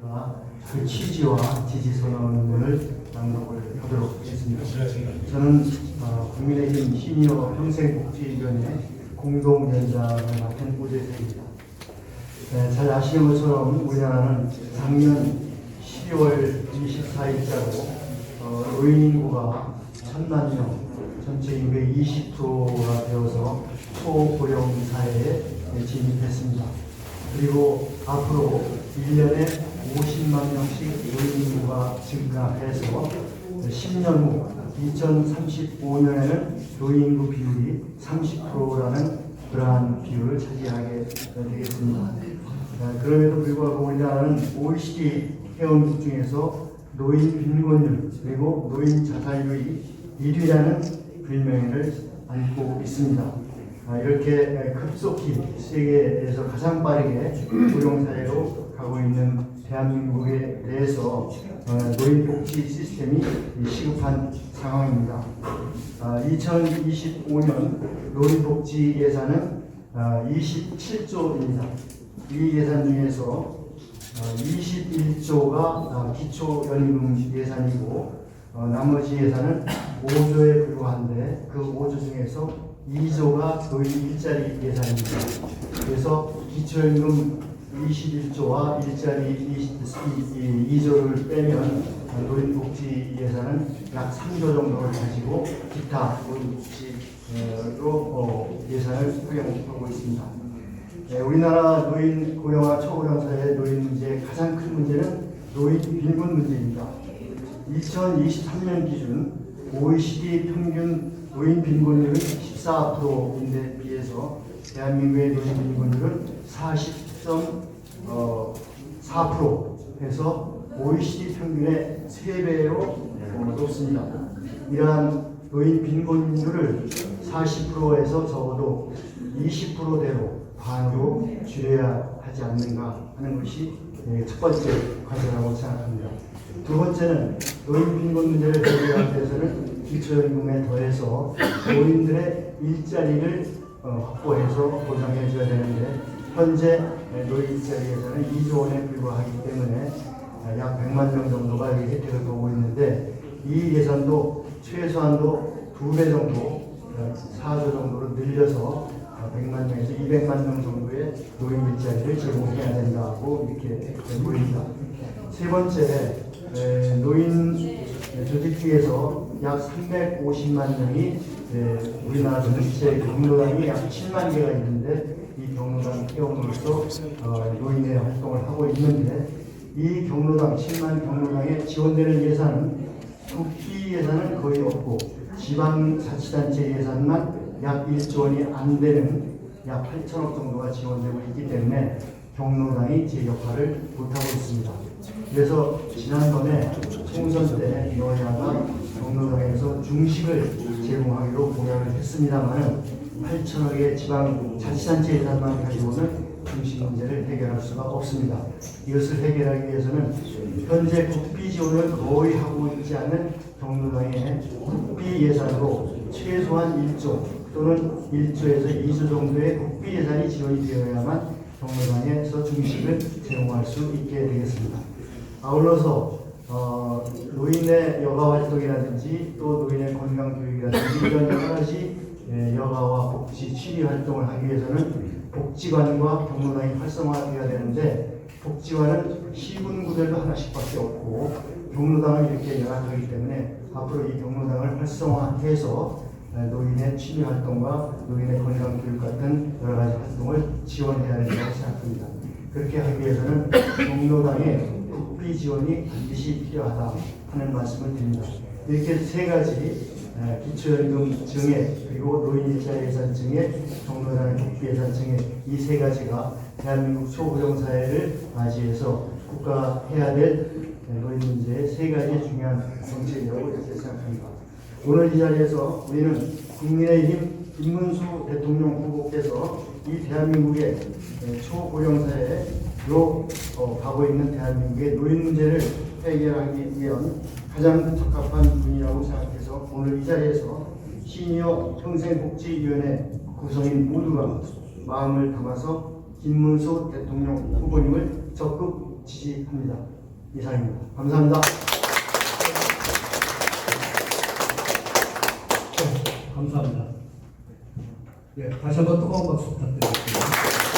그 취지와 지지 선언을 낭독을 하도록 하겠습니다. 저는 어, 국민의힘 시니어 평생복지위원회 공동위원장을 맡은 오재세입니다. 네, 잘 아시는 것처럼 우리나라는 작년 12월 24일자로 어, 노인 인구가 천만 명, 전체 인구의 20%가 되어서 초고령 사회에 진입했습니다. 그리고 앞으로 1년에 50만 명씩 노인 인구가 증가해서 10년 후 2035년에는 노인 인구 비율이 30%라는 그러한 비율을 차지하게 되겠습니다. 아, 그럼에도 불구하고 우리나라는 OECD 회원국 중에서 노인 빈곤율 그리고 노인 자살률이 1위라는 불명예를 안고 있습니다. 아, 이렇게 급속히 세계에서 가장 빠르게 고용 사회로 가고 있는 대한민국에 대해서 어, 노인 복지 시스템이 시급한 상황입니다. 아, 2025년 노인 복지 예산은 아, 27조입니다. 이 예산 중에서 21조가 기초연금 예산이고 어, 나머지 예산은 5조에 불과한데 그 5조 중에서 2조가 노인 일자리 예산입니다. 그래서 기초연금 21조와 일자리 2조를 빼면 노인복지 예산은 약 3조 정도를 가지고 기타 노인복지로 어, 예산을 수행하고 있습니다. 네, 우리나라 노인 고령화 초고령 사회의 노인 문제의 가장 큰 문제는 노인 빈곤 문제입니다. 2023년 기준 OECD 평균 노인 빈곤율은 14%인데 비해서 대한민국의 노인 빈곤율은 40.4% 해서 OECD 평균의 3배로 어, 높습니다. 이러한 노인 빈곤율을 40%에서 적어도 20%대로 반으로 줄여야 하지 않는가 하는 것이 예, 첫 번째 과제라고 생각합니다. 두 번째는 노인 빈곤 문제를 해결하기 위해서는 기초연금에 더해서 노인들의 일자리를 어, 확보해서 보장해 줘야 되는데 현재 노인 일자리 예산은 2조 원에 불과하기 때문에 아, 약 100만 명 정도가 이 혜택을 보고 있는데 이 예산도 최소한도 두 배 정도, 4조 정도로 늘려서 100만 명에서 200만 명 정도의 노인 일자리를 제공해야 된다고 이렇게 보입니다. 세 번째, 에, 노인 조직중에서 약 350만 명이 에, 우리나라 전체 경로당이 약 7만 개가 있는데 이 경로당 회원으로서 어, 노인의 활동을 하고 있는데 이 경로당 7만 경로당에 지원되는 예산은 국비 예산은 거의 없고 지방자치단체 예산만 약 1조 원이 안 되는 약 8천억 정도가 지원되고 있기 때문에 경로당이 제 역할을 못하고 있습니다. 그래서 지난번에 총선 때 여야가 경로당에서 중식을 제공하기로 공약을 했습니다만 8천억의 지방 자치단체 예산만 가지고는 중식 문제를 해결할 수가 없습니다. 이것을 해결하기 위해서는 현재 국비 지원을 거의 하고 있지 않은 경로당의 국비 예산으로 최소한 1조 또는 1조에서 2조 정도의 국비 예산이 지원이 되어야만 경로당에서 중식을 제공할 수 있게 되겠습니다. 아울러서 어, 노인의 여가 활동이라든지 또 노인의 건강 교육이라든지 이런 여러 가지 예, 여가와 복지 취미 활동을 하기 위해서는 복지관과 경로당이 활성화되어야 되는데 복지관은 시군구들도 하나씩밖에 없고 경로당을 이렇게 열악하기 때문에 앞으로 이 경로당을 활성화해서 노인의 취미 활동과 노인의 건강 교육 같은 여러 가지 활동을 지원해야 생각합니다. 그렇게 하기 위해서는 경로당의 국비 지원이 반드시 필요하다 하는 말씀을 드립니다. 이렇게 세 가지 에, 기초연금 증액 그리고 노인일자 예산 증액, 경로당 국비 예산 증액 이세 가지가 대한민국 초고령 사회를 맞이해서 국가가 해야 될 에, 노인 문제의 세 가지 중요한 정책이라고 이렇게 생각합니다. 오늘 이 자리에서 우리는 국민의힘 김문수 대통령 후보께서 이 대한민국의 에, 초고령 사회로 어, 가고 있는 대한민국의 노인 문제를 해결하기 위한 가장 적합한 분이라고 생각해서 오늘 이 자리에서 시니어 평생복지위원회 구성인 모두가 마음을 담아서 김문수 대통령 후보님을 적극 지지합니다. 이상입니다. 감사합니다. 감사합니다. 예, 다시 한번 뜨거운 박수 부탁드리겠습니다.